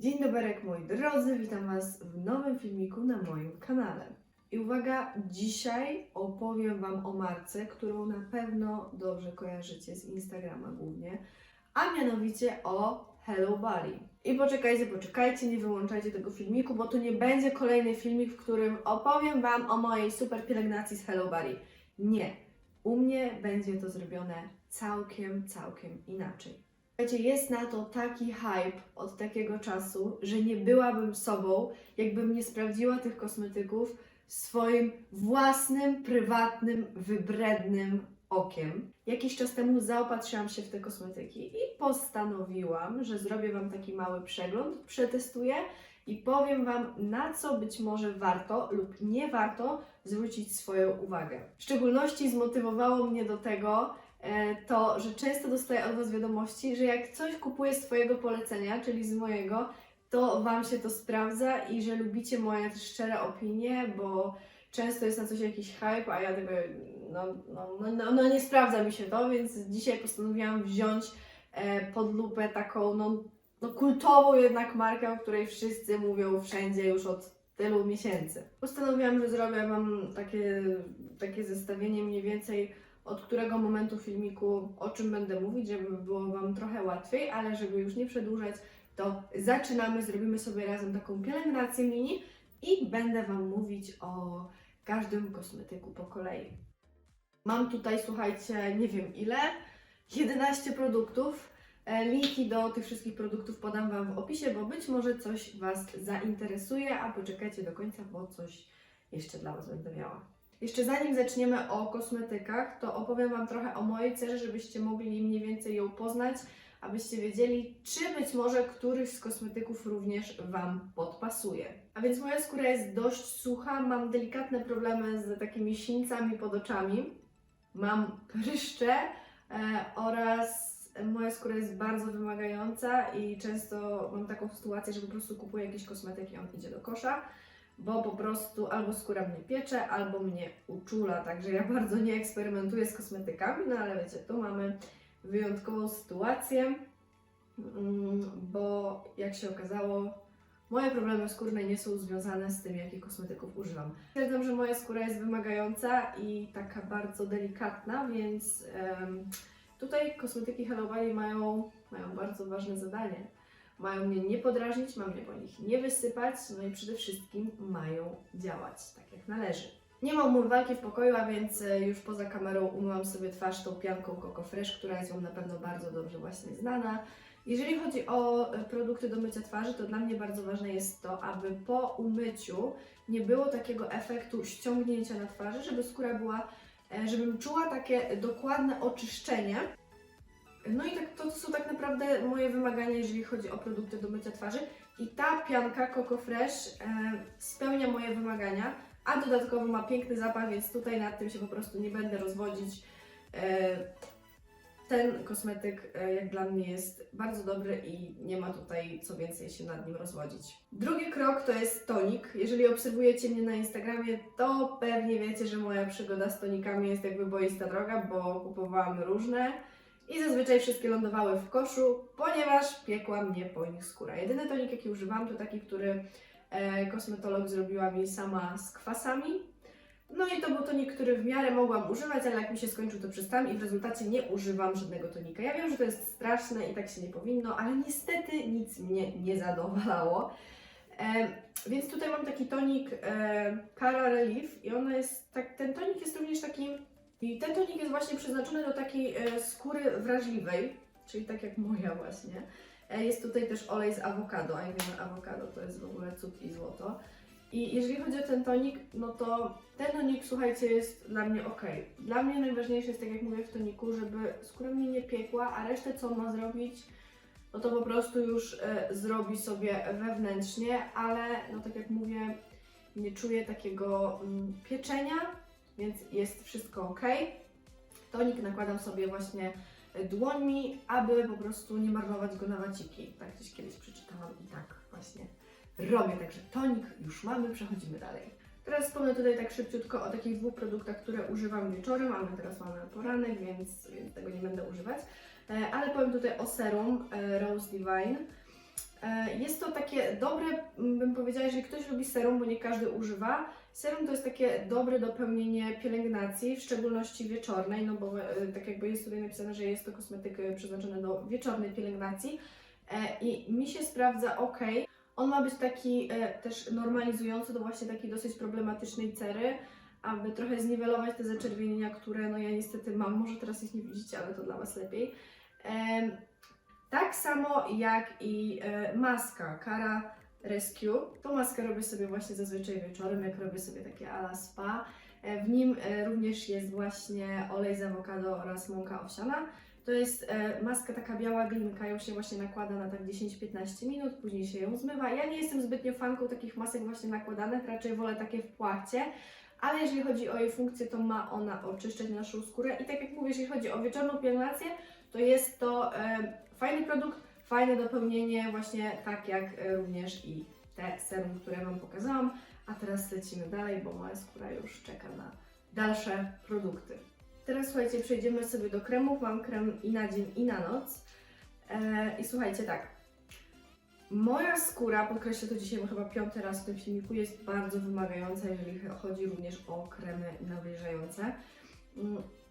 Dzień dobry, moi drodzy, witam Was w nowym filmiku na moim kanale. I uwaga, dzisiaj opowiem Wam o marce, którą na pewno dobrze kojarzycie z Instagrama głównie, a mianowicie o Hello Body. I poczekajcie, poczekajcie, nie wyłączajcie tego filmiku, bo to nie będzie kolejny filmik, w którym opowiem Wam o mojej super pielęgnacji z Hello Body. Nie, u mnie będzie to zrobione całkiem, całkiem inaczej. Słuchajcie, jest na to taki hype od takiego czasu, że nie byłabym sobą, jakbym nie sprawdziła tych kosmetyków swoim własnym, prywatnym, wybrednym okiem. Jakiś czas temu zaopatrzyłam się w te kosmetyki i postanowiłam, że zrobię Wam taki mały przegląd, przetestuję i powiem Wam, na co być może warto lub nie warto zwrócić swoją uwagę. W szczególności zmotywowało mnie do tego, to, że często dostaję od Was wiadomości, że jak coś kupuję z Twojego polecenia, czyli z mojego, to Wam się to sprawdza i że lubicie moje szczere opinie, bo często jest na coś jakiś hype, a ja tego, no, no, no, no, no nie sprawdza mi się to, więc dzisiaj postanowiłam wziąć e, pod lupę taką, no, no kultową jednak markę, o której wszyscy mówią wszędzie już od tylu miesięcy. Postanowiłam, że zrobię Wam takie, takie zestawienie mniej więcej od którego momentu filmiku o czym będę mówić, żeby było Wam trochę łatwiej, ale żeby już nie przedłużać, to zaczynamy, zrobimy sobie razem taką pielęgnację mini i będę Wam mówić o każdym kosmetyku po kolei. Mam tutaj, słuchajcie, nie wiem ile, 11 produktów. E, Linki do tych wszystkich produktów podam Wam w opisie, bo być może coś Was zainteresuje, a poczekajcie do końca, bo coś jeszcze dla Was będę miała. Jeszcze zanim zaczniemy o kosmetykach, to opowiem Wam trochę o mojej cerze, żebyście mogli mniej więcej ją poznać, abyście wiedzieli, czy być może któryś z kosmetyków również Wam podpasuje. A więc moja skóra jest dość sucha, mam delikatne problemy z takimi sińcami pod oczami, mam pryszcze e, oraz moja skóra jest bardzo wymagająca i często mam taką sytuację, że po prostu kupuję jakiś kosmetyk i on idzie do kosza bo po prostu albo skóra mnie piecze, albo mnie uczula, także ja bardzo nie eksperymentuję z kosmetykami, no ale wiecie, tu mamy wyjątkową sytuację, mm, bo jak się okazało, moje problemy skórne nie są związane z tym, jakich kosmetyków używam. Stwierdzam, że moja skóra jest wymagająca i taka bardzo delikatna, więc em, tutaj kosmetyki Hello Body mają, mają bardzo ważne zadanie mają mnie nie podrażnić, mam mnie po nich nie wysypać, no i przede wszystkim mają działać tak jak należy. Nie mam umywalki w pokoju, a więc e, już poza kamerą umyłam sobie twarz tą pianką Coco Fresh, która jest Wam na pewno bardzo dobrze właśnie znana. Jeżeli chodzi o e, produkty do mycia twarzy, to dla mnie bardzo ważne jest to, aby po umyciu nie było takiego efektu ściągnięcia na twarzy, żeby skóra była, e, żebym czuła takie dokładne oczyszczenie, no i tak, to są tak naprawdę moje wymagania, jeżeli chodzi o produkty do mycia twarzy. I ta pianka Coco Fresh e, spełnia moje wymagania, a dodatkowo ma piękny zapach, więc tutaj nad tym się po prostu nie będę rozwodzić. E, ten kosmetyk, e, jak dla mnie, jest bardzo dobry i nie ma tutaj co więcej się nad nim rozwodzić. Drugi krok to jest tonik. Jeżeli obserwujecie mnie na Instagramie, to pewnie wiecie, że moja przygoda z tonikami jest jakby boista droga, bo kupowałam różne i zazwyczaj wszystkie lądowały w koszu, ponieważ piekła mnie po nich skóra. Jedyny tonik, jaki używam, to taki, który e, kosmetolog zrobiła mi sama z kwasami. No i to był tonik, który w miarę mogłam używać, ale jak mi się skończył, to przestałam i w rezultacie nie używam żadnego tonika. Ja wiem, że to jest straszne i tak się nie powinno, ale niestety nic mnie nie zadowalało. E, więc tutaj mam taki tonik e, Cara Relief i ona jest, tak, ten tonik jest również takim i ten tonik jest właśnie przeznaczony do takiej e, skóry wrażliwej, czyli tak jak moja właśnie. E, jest tutaj też olej z awokado, a jak wiemy awokado to jest w ogóle cud i złoto. I jeżeli chodzi o ten tonik, no to ten tonik, słuchajcie, jest dla mnie ok. Dla mnie najważniejsze jest, tak jak mówię w toniku, żeby skóra mnie nie piekła, a resztę co ma zrobić, no to po prostu już e, zrobi sobie wewnętrznie, ale no tak jak mówię, nie czuję takiego mm, pieczenia, więc jest wszystko ok. Tonik nakładam sobie właśnie dłońmi, aby po prostu nie marnować go na waciki. Tak gdzieś kiedyś przeczytałam i tak właśnie robię. Także tonik już mamy, przechodzimy dalej. Teraz wspomnę tutaj tak szybciutko o takich dwóch produktach, które używam wieczorem, a my teraz mamy poranek, więc, więc tego nie będę używać. E, Ale powiem tutaj o serum e, Rose Divine. E, Jest to takie dobre, bym powiedziała, jeżeli ktoś lubi serum, bo nie każdy używa. Serum to jest takie dobre dopełnienie pielęgnacji, w szczególności wieczornej, no bo e, tak jakby jest tutaj napisane, że jest to kosmetyk e, przeznaczony do wieczornej pielęgnacji i mi się sprawdza ok. On ma być taki też normalizujący do właśnie takiej dosyć problematycznej cery, aby trochę zniwelować te zaczerwienienia, które no ja niestety mam. Może teraz ich nie widzicie, ale to dla Was lepiej. Tak samo jak i e, maska Cara Rescue. Tą maskę robię sobie właśnie zazwyczaj wieczorem, jak robię sobie takie ala spa. E, w nim e, również jest właśnie olej z awokado oraz mąka owsiana. To jest maska taka biała glinka, ją się właśnie nakłada na tak 10-15 minut, później się ją zmywa. Ja nie jestem zbytnio fanką takich masek właśnie nakładanych, raczej wolę takie w płachcie. Ale jeżeli chodzi o jej funkcję, to ma ona oczyszczać naszą skórę. I tak jak mówię, jeżeli chodzi o wieczorną pielęgnację, to jest to fajny produkt, fajne dopełnienie, właśnie tak jak e, również i te serum, które Wam pokazałam. A teraz lecimy dalej, bo moja skóra już czeka na dalsze produkty. Teraz słuchajcie, przejdziemy sobie do kremów. Mam krem i na dzień, i na noc. E, I słuchajcie, tak. Moja skóra, podkreślę to dzisiaj bo chyba piąty raz w tym filmiku, jest bardzo wymagająca, jeżeli chodzi również o kremy nawilżające.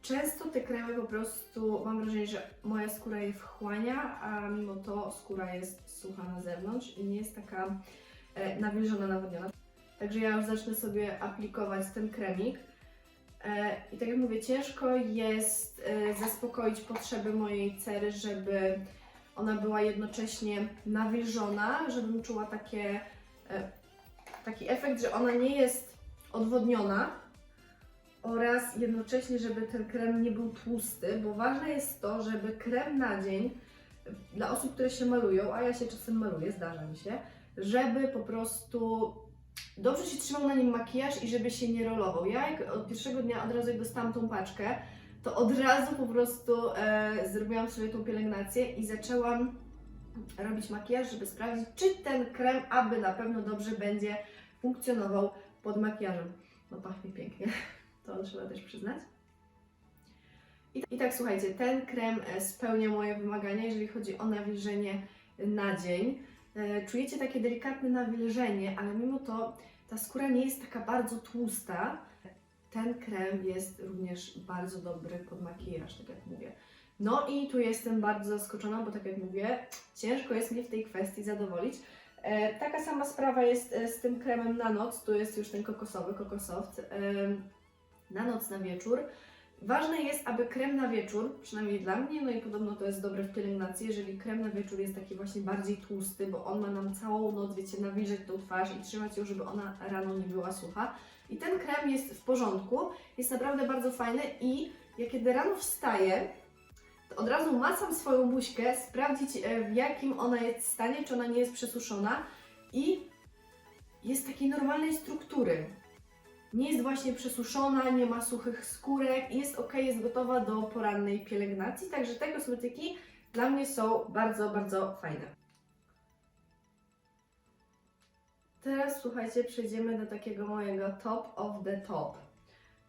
Często te kremy po prostu mam wrażenie, że moja skóra je wchłania, a mimo to skóra jest sucha na zewnątrz i nie jest taka e, nawilżona, nawodniona. Także ja już zacznę sobie aplikować ten kremik. E, I tak jak mówię, ciężko jest e, zaspokoić potrzeby mojej cery, żeby ona była jednocześnie nawilżona, żebym czuła takie, e, taki efekt, że ona nie jest odwodniona oraz jednocześnie, żeby ten krem nie był tłusty, bo ważne jest to, żeby krem na dzień dla osób, które się malują, a ja się czasem maluję, zdarza mi się, żeby po prostu dobrze się trzymał na nim makijaż i żeby się nie rolował. Ja jak od pierwszego dnia od razu jak dostałam tą paczkę, to od razu po prostu e, zrobiłam sobie tą pielęgnację i zaczęłam robić makijaż, żeby sprawdzić, czy ten krem aby na pewno dobrze będzie funkcjonował pod makijażem. No pachnie pięknie, to trzeba też przyznać. I, I tak słuchajcie, ten krem e, spełnia moje wymagania, jeżeli chodzi o nawilżenie na dzień. E, Czujecie takie delikatne nawilżenie, ale mimo to ta skóra nie jest taka bardzo tłusta. Ten krem jest również bardzo dobry pod makijaż, tak jak mówię. No i tu jestem bardzo zaskoczona, bo tak jak mówię, ciężko jest mnie w tej kwestii zadowolić. E, taka sama sprawa jest e, z tym kremem na noc, tu jest już ten kokosowy, kokosoft, e, na noc, na wieczór. Ważne jest, aby krem na wieczór, przynajmniej dla mnie, no i podobno to jest dobre w pielęgnacji, jeżeli krem na wieczór jest taki właśnie bardziej tłusty, bo on ma nam całą noc, wiecie, nawilżyć tą twarz i trzymać ją, żeby ona rano nie była sucha. I ten krem jest w porządku, jest naprawdę bardzo fajny i ja kiedy rano wstaję, to od razu macam swoją buźkę, sprawdzić e, w jakim ona jest stanie, czy ona nie jest przesuszona i jest takiej normalnej struktury. Nie jest właśnie przesuszona, nie ma suchych skórek, jest ok, jest gotowa do porannej pielęgnacji, także te kosmetyki dla mnie są bardzo, bardzo fajne. Teraz słuchajcie, przejdziemy do takiego mojego top of the top.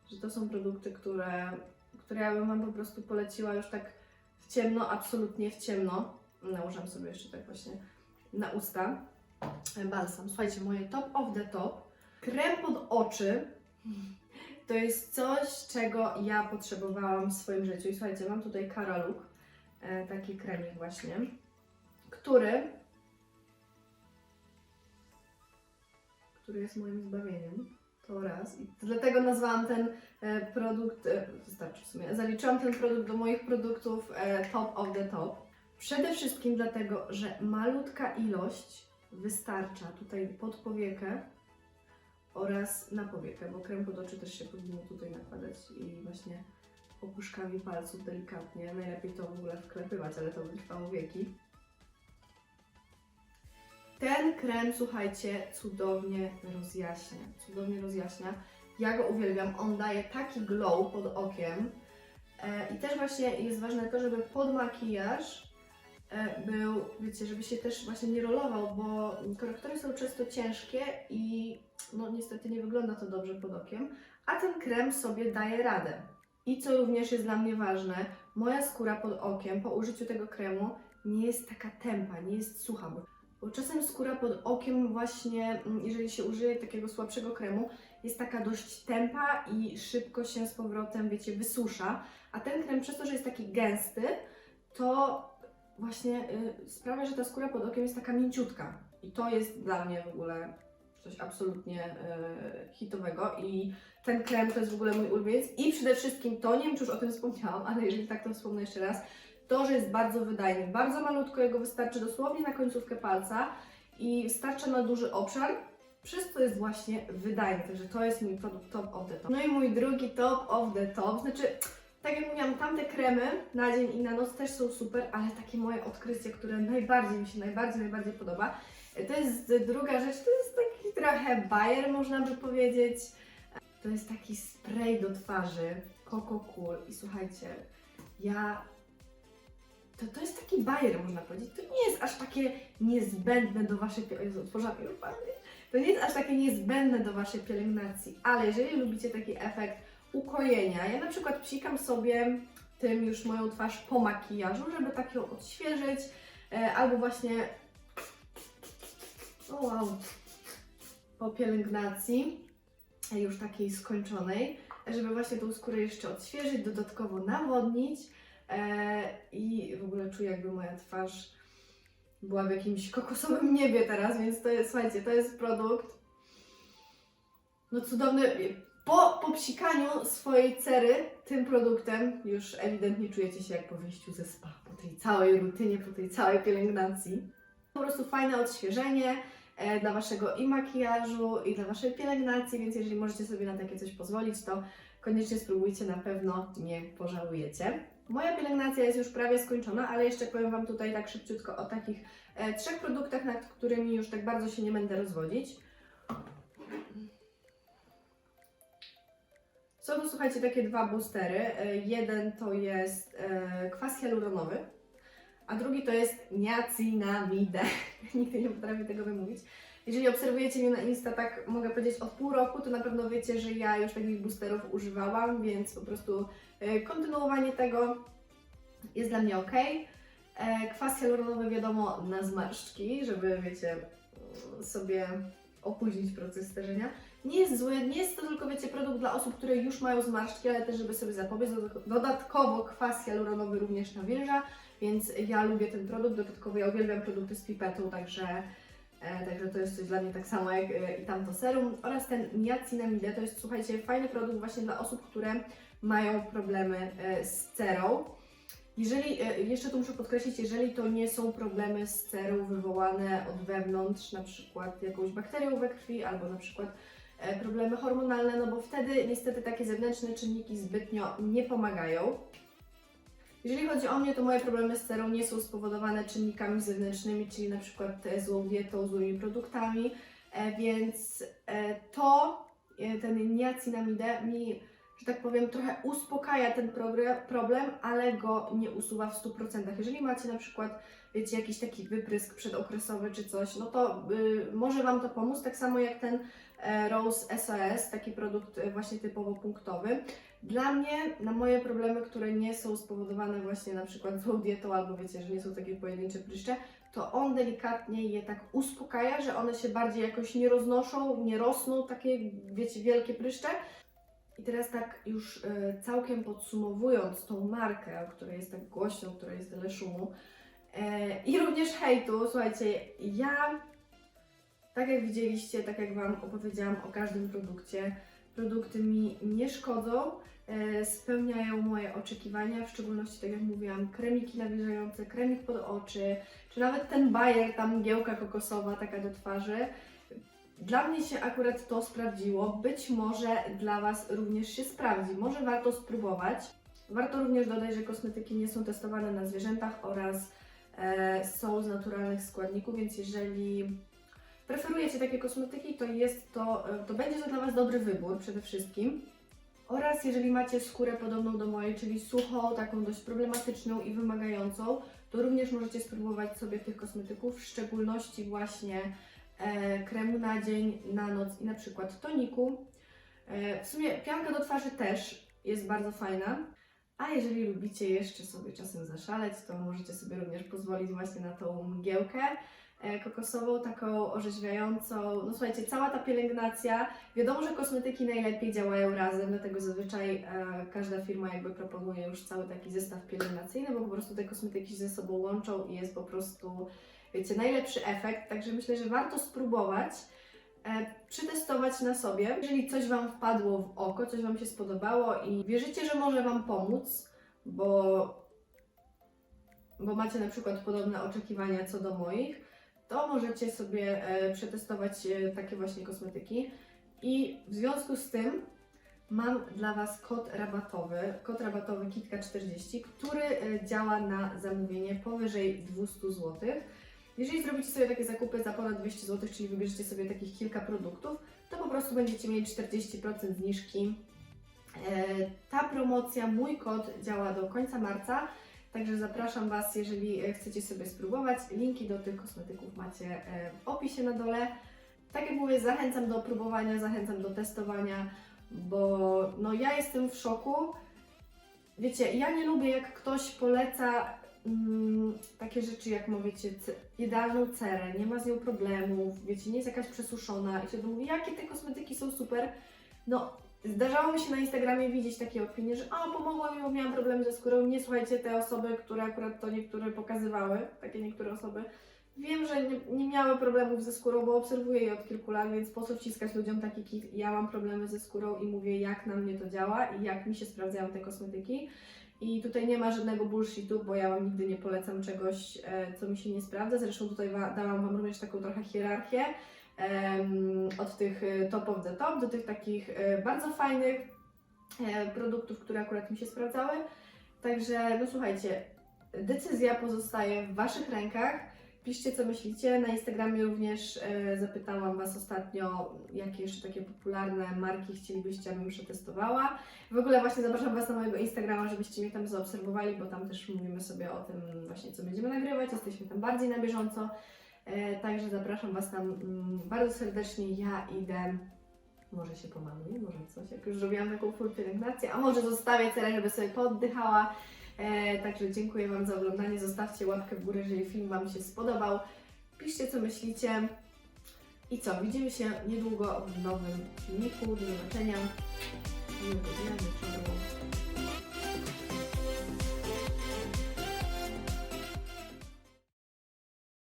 Że to są produkty, które, które ja bym Wam po prostu poleciła już tak w ciemno, absolutnie w ciemno. Nałożę sobie jeszcze tak właśnie na usta. Balsam. Słuchajcie, moje top of the top. Krem pod oczy. To jest coś, czego ja potrzebowałam w swoim życiu. I słuchajcie, mam tutaj Cara Look, e, taki kremik właśnie, który który jest moim zbawieniem. To raz. I dlatego nazwałam ten e, produkt, e, wystarczy w sumie, zaliczyłam ten produkt do moich produktów top of the top. Przede wszystkim dlatego, że malutka ilość wystarcza tutaj pod powiekę oraz na powiekę, bo krem pod oczy też się powinno tutaj nakładać i właśnie opuszkami palców delikatnie. Najlepiej to w ogóle wklepywać, ale to by trwało wieki. Ten krem, słuchajcie, cudownie rozjaśnia. Cudownie rozjaśnia. Ja go uwielbiam. On daje taki glow pod okiem. E, I też właśnie jest ważne to, żeby pod makijaż był, wiecie, żeby się też właśnie nie rolował, bo korektory są często ciężkie i no niestety nie wygląda to dobrze pod okiem, a ten krem sobie daje radę. I co również jest dla mnie ważne, moja skóra pod okiem po użyciu tego kremu nie jest taka tępa, nie jest sucha, bo Bo czasem skóra pod okiem właśnie, mm, jeżeli się użyje takiego słabszego kremu, jest taka dość tępa i szybko się z powrotem, wiecie, wysusza. A ten krem przez to, że jest taki gęsty, to właśnie y, sprawia, że ta skóra pod okiem jest taka mięciutka. I to jest dla mnie w ogóle coś absolutnie y, hitowego. I ten krem to jest w ogóle mój ulubieniec. I przede wszystkim to, nie wiem czy już o tym wspomniałam, ale jeżeli tak to wspomnę jeszcze raz, to, że jest bardzo wydajny. Bardzo malutko jego wystarczy dosłownie na końcówkę palca i starcza na duży obszar, przez co jest właśnie wydajny. Także to jest mój produkt top of the top. No i mój drugi top of the top, znaczy tak jak mówiłam, tamte kremy na dzień i na noc też są super, ale takie moje odkrycie, które najbardziej mi się najbardziej, najbardziej podoba, to jest druga rzecz, to jest taki trochę bajer, można by powiedzieć. To jest taki spray do twarzy, Coco Cool i słuchajcie, ja to, to jest taki bajer, można powiedzieć. To nie jest aż takie niezbędne do waszej pielęgnacji. To nie jest aż takie niezbędne do waszej pielęgnacji, ale jeżeli lubicie taki efekt ukojenia, ja na przykład psikam sobie tym już moją twarz po makijażu, żeby tak ją odświeżyć, e, albo właśnie o wow, po pielęgnacji e, już takiej skończonej, żeby właśnie tą skórę jeszcze odświeżyć, dodatkowo nawodnić e, i w ogóle czuję jakby moja twarz była w jakimś kokosowym niebie teraz, więc to jest, słuchajcie, to jest produkt no cudowny. Po, po psikaniu swojej cery tym produktem już ewidentnie czujecie się jak po wyjściu ze spa, po tej całej rutynie, po tej całej pielęgnacji. Po prostu fajne odświeżenie e, dla Waszego i makijażu, i dla Waszej pielęgnacji, więc jeżeli możecie sobie na takie coś pozwolić, to koniecznie spróbujcie, na pewno nie pożałujecie. Moja pielęgnacja jest już prawie skończona, ale jeszcze powiem Wam tutaj tak szybciutko o takich e, trzech produktach, nad którymi już tak bardzo się nie będę rozwodzić. Są to, słuchajcie, takie dwa boostery. E, Jeden to jest e, kwas hialuronowy, a drugi to jest niacinamide. Nigdy nie potrafię tego wymówić. Jeżeli obserwujecie mnie na Insta, tak mogę powiedzieć od pół roku, to na pewno wiecie, że ja już takich boosterów używałam, więc po prostu e, kontynuowanie tego jest dla mnie ok. Kwas hialuronowy wiadomo na zmarszczki, żeby wiecie sobie opóźnić proces starzenia. Nie jest zły, nie jest to tylko wiecie produkt dla osób, które już mają zmarszczki, ale też żeby sobie zapobiec. Dodatkowo kwas hialuronowy również nawilża, więc ja lubię ten produkt. Dodatkowo ja uwielbiam produkty z pipetą, także E, Także to jest coś dla mnie tak samo jak e, i tamto serum. Oraz ten niacinamide to jest, słuchajcie, fajny produkt właśnie dla osób, które mają problemy e, z cerą. Jeżeli, jeszcze tu muszę podkreślić, jeżeli to nie są problemy z cerą wywołane od wewnątrz, na przykład jakąś bakterią we krwi, albo na przykład problemy hormonalne, no bo wtedy niestety takie zewnętrzne czynniki zbytnio nie pomagają. Jeżeli chodzi o mnie, to moje problemy z cerą nie są spowodowane czynnikami zewnętrznymi, czyli na przykład e, złą dietą, złymi produktami, e, więc e, to, ten niacinamide mi, że tak powiem, trochę uspokaja ten problem, ale go nie usuwa w 100%. Jeżeli macie na przykład, wiecie, jakiś taki wyprysk przedokresowy czy coś, no to y, może Wam to pomóc, tak samo jak ten Rose SOS, taki produkt właśnie typowo punktowy. Dla mnie, na moje problemy, które nie są spowodowane właśnie na przykład złą dietą, albo wiecie, że nie są takie pojedyncze pryszcze, to on delikatnie je tak uspokaja, że one się bardziej jakoś nie roznoszą, nie rosną, takie wiecie, wielkie pryszcze. I teraz tak już y, całkiem podsumowując tą markę, o której jest tak głośno, o której jest tyle szumu, e, i również hejtu, słuchajcie, ja, tak jak widzieliście, tak jak Wam opowiedziałam o każdym produkcie, produkty mi nie szkodzą, e, spełniają moje oczekiwania, w szczególności, tak jak mówiłam, kremiki nawilżające, kremik pod oczy, czy nawet ten bajer, ta mgiełka kokosowa taka do twarzy. Dla mnie się akurat to sprawdziło, być może dla Was również się sprawdzi, może warto spróbować. Warto również dodać, że kosmetyki nie są testowane na zwierzętach oraz e, są z naturalnych składników, więc jeżeli preferujecie takie kosmetyki, to jest to, e, to będzie to dla Was dobry wybór przede wszystkim. Oraz jeżeli macie skórę podobną do mojej, czyli suchą, taką dość problematyczną i wymagającą, to również możecie spróbować sobie tych kosmetyków, w szczególności właśnie e, kremu na dzień, na noc i na przykład toniku. E, w sumie pianka do twarzy też jest bardzo fajna. A jeżeli lubicie jeszcze sobie czasem zaszaleć, to możecie sobie również pozwolić właśnie na tą mgiełkę. E, kokosową, taką orzeźwiającą. No słuchajcie, cała ta pielęgnacja, wiadomo, że kosmetyki najlepiej działają razem, dlatego zazwyczaj e, każda firma jakby proponuje już cały taki zestaw pielęgnacyjny, bo po prostu te kosmetyki się ze sobą łączą i jest po prostu, wiecie, najlepszy efekt, także myślę, że warto spróbować. E, przetestować na sobie. Jeżeli coś Wam wpadło w oko, coś Wam się spodobało i wierzycie, że może Wam pomóc, bo, bo macie na przykład podobne oczekiwania co do moich, to możecie sobie e, przetestować e, takie właśnie kosmetyki. I w związku z tym mam dla Was kod rabatowy, kod rabatowy KITKA40, który e, działa na zamówienie powyżej 200 zł. Jeżeli zrobicie sobie takie zakupy za ponad 200 zł, czyli wybierzecie sobie takich kilka produktów, to po prostu będziecie mieli 40% zniżki. Ta promocja, mój kod działa do końca marca, także zapraszam Was, jeżeli e, chcecie sobie spróbować. Linki do tych kosmetyków macie e, w opisie na dole. Tak jak mówię, zachęcam do próbowania, zachęcam do testowania, bo no ja jestem w szoku. Wiecie, ja nie lubię jak ktoś poleca mm, takie rzeczy jak mówicie, ce- idealną cerę, nie ma z nią problemów, wiecie, nie jest jakaś przesuszona i się mówi, jakie te kosmetyki są super. No, zdarzało mi się na Instagramie widzieć takie opinie, że o, pomogło mi, bo miałam problemy ze skórą. Nie słuchajcie te osoby, które akurat to niektóre pokazywały, takie niektóre osoby. Wiem, że nie, nie miały problemów ze skórą, bo obserwuję je od kilku lat, więc po co wciskać ludziom taki kit? Ja mam problemy ze skórą i mówię, jak na mnie to działa i jak mi się sprawdzają te kosmetyki. I tutaj nie ma żadnego bullshitu, bo ja Wam nigdy nie polecam czegoś, e, co mi się nie sprawdza. Zresztą tutaj dałam Wam również taką trochę hierarchię od tych e, top of the top do tych takich e, bardzo fajnych e, produktów, które akurat mi się sprawdzały. Także, no słuchajcie, decyzja pozostaje w Waszych rękach. Piszcie, co myślicie. Na Instagramie również zapytałam Was ostatnio, jakie jeszcze takie popularne marki chcielibyście, abym przetestowała. W ogóle właśnie zapraszam Was na mojego Instagrama, żebyście mnie tam zaobserwowali, bo tam też mówimy sobie o tym właśnie, co będziemy nagrywać. Jesteśmy tam bardziej na bieżąco. E, także zapraszam Was tam mm, bardzo serdecznie. Ja idę, może się pomaluję, może coś, jak już zrobiłam taką full pielęgnację, a może zostawię cerę, żeby sobie pooddychała. E, także dziękuję Wam za oglądanie. Zostawcie łapkę w górę, jeżeli film Wam się spodobał. Piszcie, co myślicie. I co, widzimy się niedługo w nowym filmiku. Do zobaczenia. Miłego dnia, wieczoru.